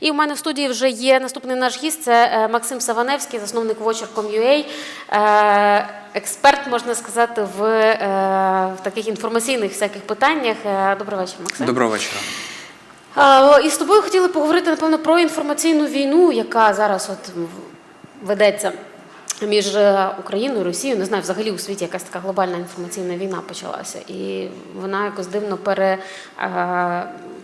І в мене в студії вже є наступний наш гість. Це е, Максим Саваневський, засновник Watcher.com.ua, е, експерт, можна сказати, в, е, в таких інформаційних всяких питаннях. Добрий вечір, Максим. Доброго вечора. І з тобою хотіли поговорити, напевно, про інформаційну війну, яка зараз от ведеться між Україною і Росією. Не знаю, взагалі у світі якась така глобальна інформаційна війна почалася. І вона якось дивно пере,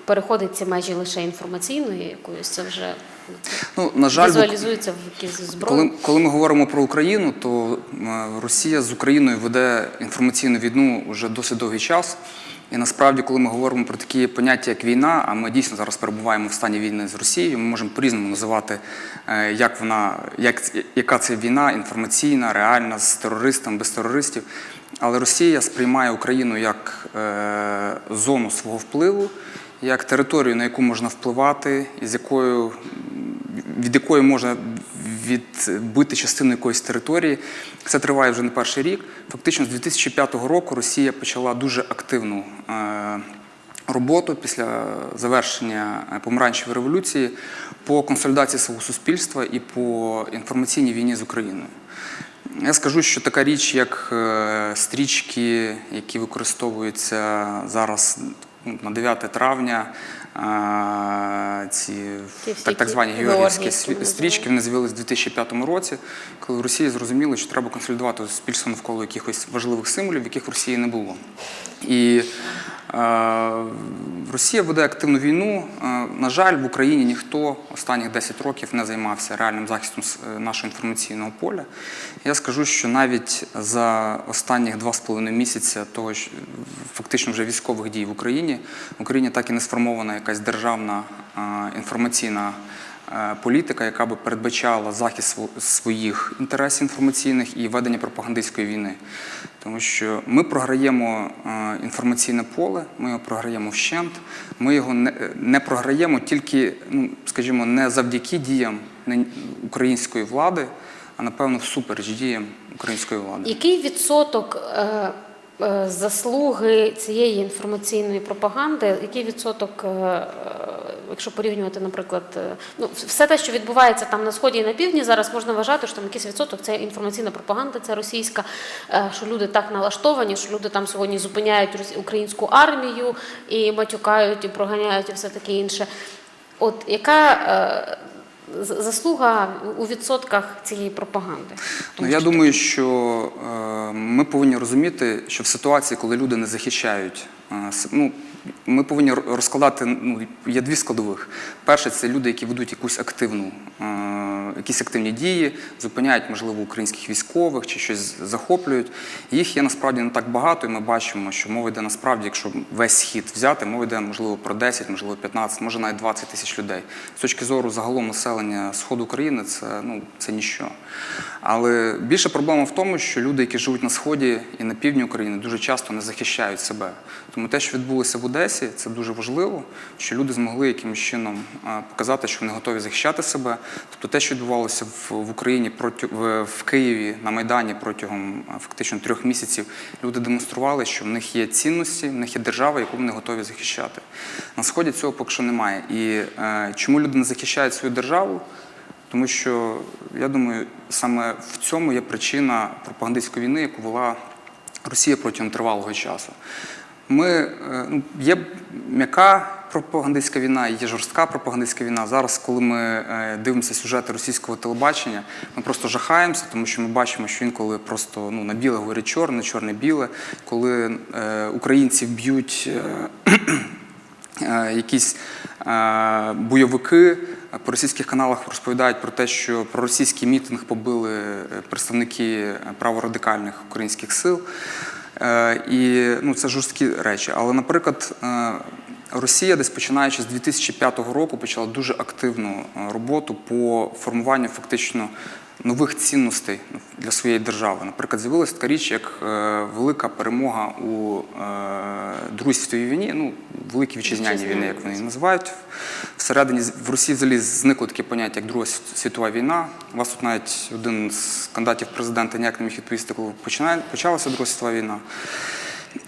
переходить ці межі лише інформаційної, якоїсь це вже Ну, на жаль, візуалізується в якісь зброї. коли, коли ми говоримо про Україну, то е, Росія з Україною веде інформаційну війну вже досить довгий час. І насправді, коли ми говоримо про такі поняття, як війна, а ми дійсно зараз перебуваємо в стані війни з Росією, ми можемо по-різному називати, е, як вона, як, яка це війна, інформаційна, реальна, з терористом, без терористів. Але Росія сприймає Україну як е, зону свого впливу, як територію, на яку можна впливати, і з якою від якої можна відбити частину якоїсь території. Це триває вже не перший рік. Фактично, з 2005 року Росія почала дуже активну е, роботу після завершення е, помаранчевої революції по консолідації свого суспільства і по інформаційній війні з Україною. Я скажу, що така річ, як е, стрічки, які використовуються зараз на 9 травня, ці так, так звані називають. стрічки, вони з'явилися в 2005 році, коли в Росії зрозуміли, що треба консолідувати суспільство навколо якихось важливих символів, яких в Росії не було. І е, Росія веде активну війну. Е, на жаль, в Україні ніхто останніх 10 років не займався реальним захистом е, нашого інформаційного поля. Я скажу, що навіть за останніх 2,5 місяця того, що фактично вже військових дій в Україні, в Україні так і не сформована якась державна інформаційна політика, яка би передбачала захист своїх інтересів інформаційних і ведення пропагандистської війни. Тому що ми програємо е, інформаційне поле, ми його програємо вщент, ми його не, програємо тільки, ну, скажімо, не завдяки діям української влади, а напевно всупереч діям української влади. Який відсоток е, е, заслуги цієї інформаційної пропаганди, який відсоток, е, е, якщо порівнювати, наприклад, е, ну, все те, що відбувається там на сході і на півдні, зараз можна вважати, що там якийсь відсоток це інформаційна пропаганда, це російська, е, що люди так налаштовані, що люди там сьогодні зупиняють українську армію і матюкають, і проганяють, і все таке інше. От яка е, заслуга у відсотках цієї пропаганди? Ну, я думаю, що е, ми повинні розуміти, що в ситуації, коли люди не захищають, ну, ми повинні розкладати, ну, є дві складових. Перше, це люди, які ведуть якусь активну, якісь активні дії, зупиняють, можливо, українських військових чи щось захоплюють. Їх є насправді не так багато, і ми бачимо, що мова йде насправді, якщо весь схід взяти, мова йде, можливо, про 10, можливо, 15, може навіть 20 тисяч людей. З точки зору загалом населення Сходу України, це, ну, це ніщо. Але більша проблема в тому, що люди, які живуть на сході і на півдні України, дуже часто не захищають себе. Тому те, що відбулося в Одесі, це дуже важливо, що люди змогли якимось чином показати, що вони готові захищати себе. Тобто те, що відбувалося в, Україні в, Києві на Майдані протягом фактично трьох місяців, люди демонстрували, що в них є цінності, в них є держава, яку вони готові захищати. На сході цього поки що немає. І е, чому люди не захищають свою державу? Тому що я думаю, саме в цьому є причина пропагандистської війни, яку вела Росія протягом тривалого часу. Ми, е, ну, є м'яка пропагандистська війна, є жорстка пропагандистська війна. Зараз, коли ми е, дивимося сюжети російського телебачення, ми просто жахаємося, тому що ми бачимо, що інколи просто ну, на біле говорять чорне, чорне біле, коли е, українців б'ють. Е, якісь е, бойовики по російських каналах розповідають про те, що про російський мітинг побили представники праворадикальних українських сил. Е, І ну, це жорсткі речі. Але, наприклад, е, Росія, десь починаючи з 2005 року, почала дуже активну е, роботу по формуванню фактично нових цінностей для своєї держави. Наприклад, з'явилася така річ, як е, велика перемога у е, світовій війні, ну, великій вітчизняній війни, як вони її називають. Всередині в Росії взагалі зникло таке поняття, як Друга світова війна. У вас тут навіть один з кандидатів в президенти ніяк не міг відповісти, коли почалася Друга світова війна.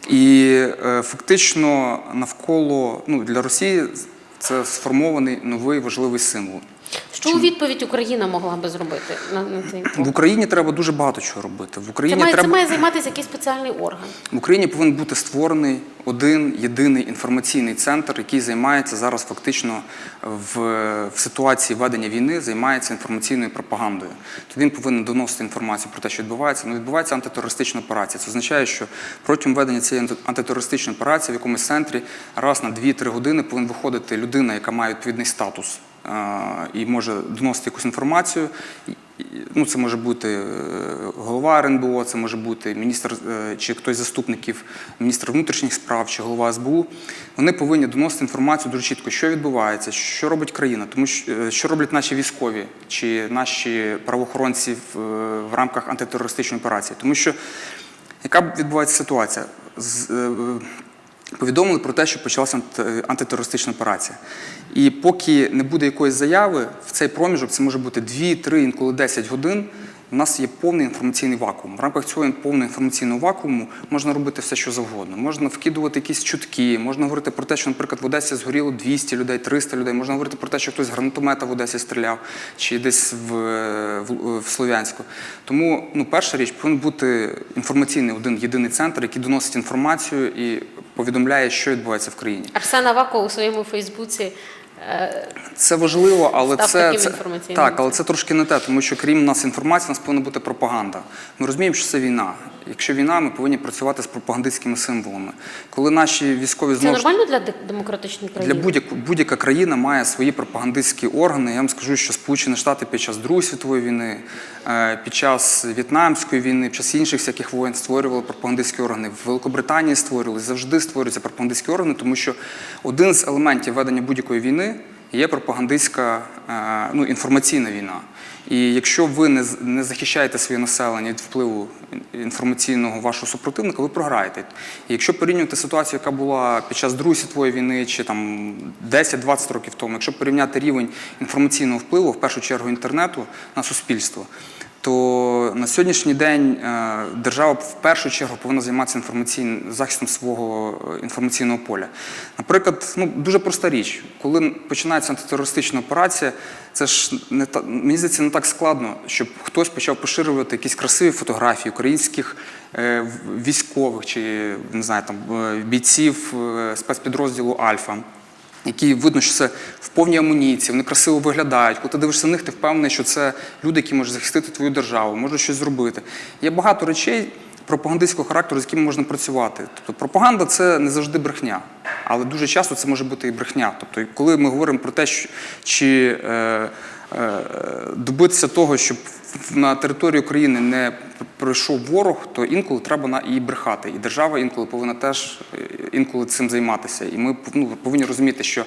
І е, фактично навколо ну, для Росії Це сформований новий важливий символ. Що у відповідь Україна могла би зробити на, на цей В? Україні треба дуже багато чого робити. В Це Україні має, треба це має займатися якийсь спеціальний орган. В Україні повинен бути створений один єдиний інформаційний центр, який займається зараз фактично в, в ситуації ведення війни, займається інформаційною пропагандою. То він повинен доносити інформацію про те, що відбувається. Ну, відбувається антитерористична операція. Це означає, що протягом ведення цієї антитерористичної операції в якомусь центрі раз на 2-3 години повинна виходити людина, яка має відповідний статус і може доносити якусь інформацію. Ну, це може бути е, голова РНБО, це може бути міністр е, чи хтось з заступників міністра внутрішніх справ чи голова СБУ. Вони повинні доносити інформацію дуже чітко, що відбувається, що робить країна, тому що, е, що роблять наші військові чи наші правоохоронці в, в рамках антитерористичної операції. Тому що яка відбувається ситуація? З, повідомили про те, що почалася анти- антитерористична операція. І поки не буде якоїсь заяви, в цей проміжок це може бути 2, 3, інколи 10 годин. У нас є повний інформаційний вакуум. В рамках цього повного інформаційного вакууму можна робити все, що завгодно. Можна вкидувати якісь чутки, можна говорити про те, що, наприклад, в Одесі згоріло 200 людей, 300 людей. Можна говорити про те, що хтось з гранатомета в Одесі стріляв, чи десь в, в, в Слов'янську. Тому, ну, перша річ повинен бути інформаційний один єдиний центр, який доносить інформацію і повідомляє, що відбувається в країні. Арсен Аваков у своєму Фейсбуці Це важливо, але Став це, це так, але це трошки не те, тому що крім нас інформації, у нас повинна бути пропаганда. Ми розуміємо, що це війна. Якщо війна, ми повинні працювати з пропагандистськими символами. Коли наші військові знову ж нормально для демократичної країни? для будь будь-яка країна має свої пропагандистські органи. Я вам скажу, що Сполучені Штати під час Другої світової війни, е, під час В'єтнамської війни, під час інших всяких воєн створювали пропагандистські органи. В Великобританії створювали, завжди створюються пропагандистські органи, тому що один з елементів ведення будь-якої війни є пропагандистська е, ну, інформаційна війна. І якщо ви не, не захищаєте своє населення від впливу інформаційного вашого супротивника, ви програєте. І якщо порівнювати ситуацію, яка була під час Другої світової війни чи там 10-20 років тому, якщо порівняти рівень інформаційного впливу, в першу чергу інтернету на суспільство, то на сьогоднішній день е, держава в першу чергу повинна займатися інформаційним захистом свого е, інформаційного поля. Наприклад, ну дуже проста річ, коли починається антитерористична операція, це ж не та мені здається, не так складно, щоб хтось почав поширювати якісь красиві фотографії українських е, військових чи не знаю там бійців спецпідрозділу Альфа які видно, що це в повній амуніції, вони красиво виглядають. Коли ти дивишся на них, ти впевнений, що це люди, які можуть захистити твою державу, можуть щось зробити. Є багато речей пропагандистського характеру, з якими можна працювати. Тобто пропаганда це не завжди брехня, але дуже часто це може бути і брехня. Тобто, коли ми говоримо про те, що чи е, е, добитися того, щоб на територію України не пройшов ворог, то інколи треба і брехати. І держава інколи повинна теж е, інколи цим займатися. І ми ну, повинні розуміти, що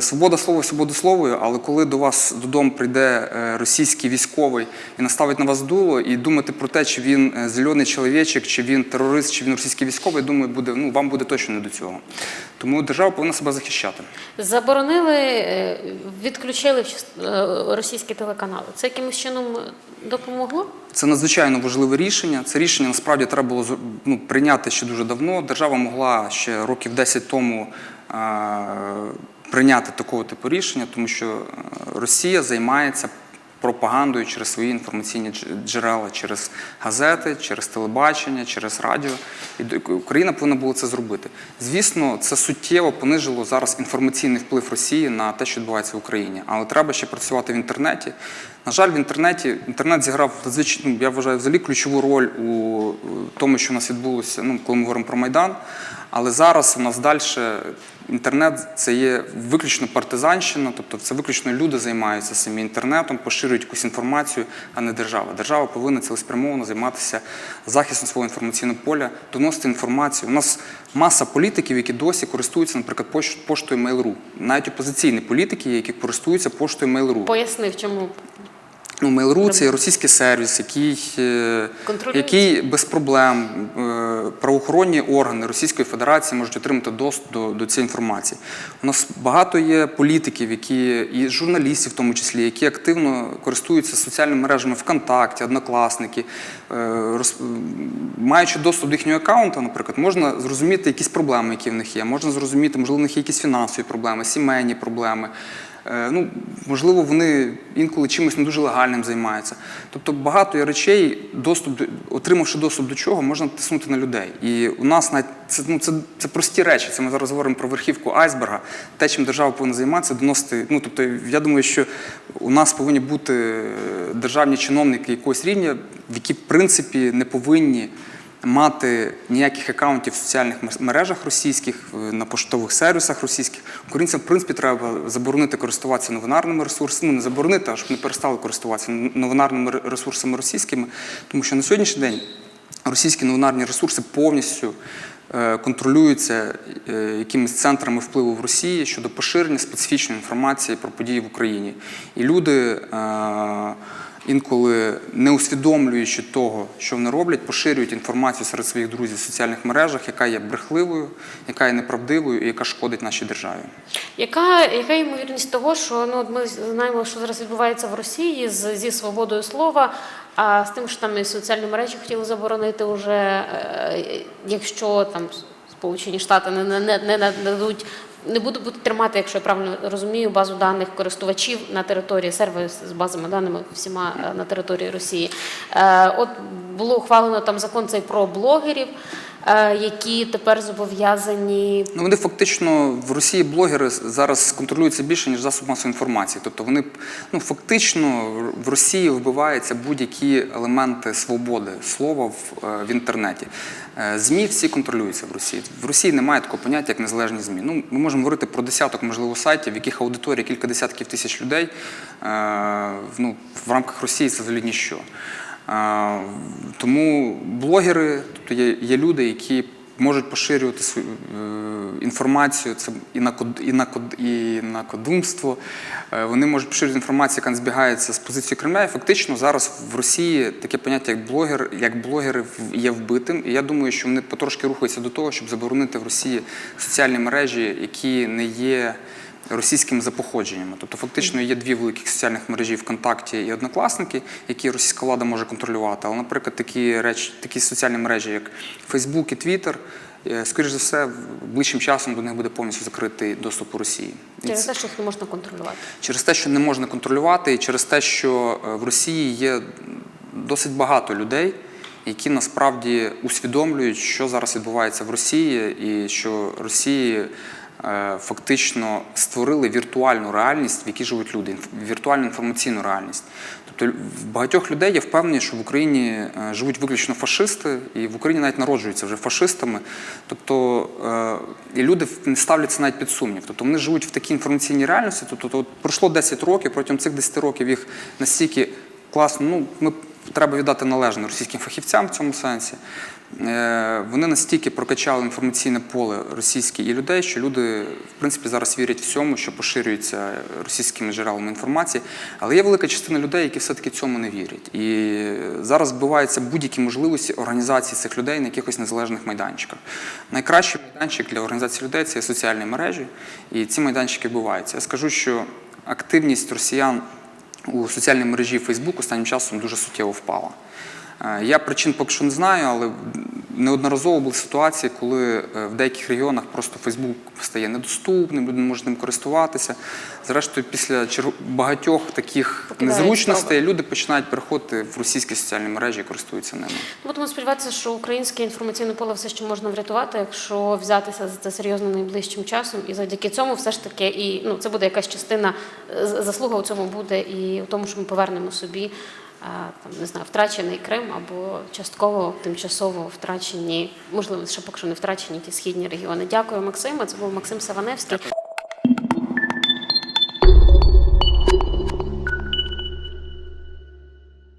свобода слова свобода словою, але коли до вас додому прийде е, російський військовий і наставить на вас дуло, і думати про те, чи він е, зелений чоловічик, чи він терорист, чи він російський військовий, думаю, буде ну вам буде точно не до цього. Тому держава повинна себе захищати. Заборонили, е, відключили е, російські телеканали. Це якимось чином допомогло? Це надзвичайно важливе рішення. Це рішення насправді треба було ну, прийняти ще дуже давно. Держава могла ще років 10 тому е, прийняти такого типу рішення, тому що е, Росія займається пропагандою через свої інформаційні джерела, через газети, через телебачення, через радіо. І Україна повинна була це зробити. Звісно, це суттєво понижило зараз інформаційний вплив Росії на те, що відбувається в Україні. Але треба ще працювати в інтернеті. На жаль, в інтернеті інтернет зіграв надзвичайно, я вважаю, взагалі ключову роль у тому, що у нас відбулося, ну, коли ми говоримо про Майдан. Але зараз у нас далі інтернет це є виключно партизанщина, тобто це виключно люди займаються самі інтернетом, поширюють якусь інформацію, а не держава. Держава повинна цілеспрямовано займатися захистом свого інформаційного поля, доносити інформацію. У нас маса політиків, які досі користуються, наприклад, пош- поштою Mail.ru. Навіть опозиційні політики, які користуються поштою Mail.ru. Пояснив, чому Ну, Mail.ru – це російський сервіс, який, е, який без проблем е, правоохоронні органи Російської Федерації можуть отримати доступ до, до цієї інформації. У нас багато є політиків, які і журналістів, в тому числі, які активно користуються соціальними мережами ВКонтакті, Однокласники. Е, роз- Маючи доступ до їхнього аккаунту, наприклад, можна зрозуміти якісь проблеми, які в них є. Можна зрозуміти, можливо, в них є якісь фінансові проблеми, сімейні проблеми. Е, Ну, можливо, вони інколи чимось не дуже легальним займаються. Тобто багато є речей, доступ до, отримавши доступ до чого, можна тиснути на людей. І у нас навіть це, ну, це, це прості речі. Це ми зараз говоримо про верхівку айсберга. Те, чим держава повинна займатися, доносити. Ну, тобто, я думаю, що у нас повинні бути державні чиновники якогось рівня, які, в принципі, не повинні мати ніяких акаунтів в соціальних мережах російських, на поштових сервісах російських. Українцям, в принципі, треба заборонити користуватися новинарними ресурсами, ну не заборонити, а щоб не перестали користуватися новинарними ресурсами російськими, тому що на сьогоднішній день російські новинарні ресурси повністю е, контролюються е, якимись центрами впливу в Росії щодо поширення специфічної інформації про події в Україні. І люди. е, інколи не усвідомлюючи того, що вони роблять, поширюють інформацію серед своїх друзів в соціальних мережах, яка є брехливою, яка є неправдивою і яка шкодить нашій державі. Яка, яка ймовірність того, що ну ми знаємо, що зараз відбувається в Росії з, зі свободою слова, а з тим, що там і соціальні мережі хотіли заборонити уже, е, якщо там Сполучені Штати не, не, не нададуть. Не буду бути тримати, якщо я правильно розумію, базу даних користувачів на території сервер з базами даними всіма е, на території Росії. Е, От було ухвалено там закон цей про блогерів, які тепер зобов'язані Ну, вони фактично в Росії блогери зараз контролюються більше, ніж засоб масової інформації. Тобто вони ну, фактично в Росії вбиваються будь-які елементи свободи слова в, е, в інтернеті. Е, ЗМІ всі контролюються в Росії. В Росії немає такого поняття, як незалежні ЗМІ. Ну, ми можемо говорити про десяток, можливо, сайтів, в яких аудиторія кілька десятків тисяч людей. Е, ну, в рамках Росії це взагалі ніщо. Тому блогери, тобто є, є люди, які можуть поширювати свою е, інформацію, це і на код, і на і накодумство. Е, Вони можуть поширювати інформацію, яка не збігається з позицією Кремля. І фактично зараз в Росії таке поняття, як блогер, як блогери є вбитим. І я думаю, що вони потрошки рухаються до того, щоб заборонити в Росії соціальні мережі, які не є російськими за походженнями. Тобто, фактично є дві великі соціальних мережі ВКонтакті і Однокласники, які російська влада може контролювати. Але, наприклад, такі речі, такі соціальні мережі, як Фейсбук і Твіттер, скоріш за все, ближчим часом до них буде повністю закритий доступ у Росії. Через те, що їх не можна контролювати. через те, що не можна контролювати, і через те, що е, в Росії є досить багато людей, які насправді усвідомлюють, що зараз відбувається в Росії, і що Росії фактично створили віртуальну реальність, в якій живуть люди, віртуальну інформаційну реальність. Тобто в багатьох людей є впевнені, що в Україні е, живуть виключно фашисти, і в Україні навіть народжуються вже фашистами. Тобто е, і люди не ставляться навіть під сумнів. Тобто вони живуть в такій інформаційній реальності. Тобто, от пройшло 10 років, протягом цих 10 років їх настільки класно. Ну, ми треба віддати належне російським фахівцям в цьому сенсі. Е, Вони настільки прокачали інформаційне поле російське і людей, що люди, в принципі, зараз вірять всьому, що поширюється російськими джерелами інформації. Але є велика частина людей, які все-таки цьому не вірять. І зараз збиваються будь-які можливості організації цих людей на якихось незалежних майданчиках. Найкращий майданчик для організації людей це соціальні мережі, і ці майданчики буваються. Я скажу, що активність росіян у соціальній мережі Facebook останнім часом дуже суттєво впала. Е, Я причин поки що не знаю, але неодноразово були ситуації, коли е, в деяких регіонах просто Фейсбук стає недоступним, люди не можуть ним користуватися. Зрештою, після багатьох таких Покидають незручностей люди починають переходити в російські соціальні мережі і користуються ними. Будемо сподіватися, що українське інформаційне поле все ще можна врятувати, якщо взятися за це серйозно найближчим часом. І завдяки цьому все ж таки, і ну це буде якась частина е, заслуга у цьому буде і у тому, що ми повернемо собі. Там не знаю, втрачений Крим або частково тимчасово втрачені, можливо, ще поки що не втрачені ті східні регіони. Дякую, Максиме. Це був Максим Саваневський.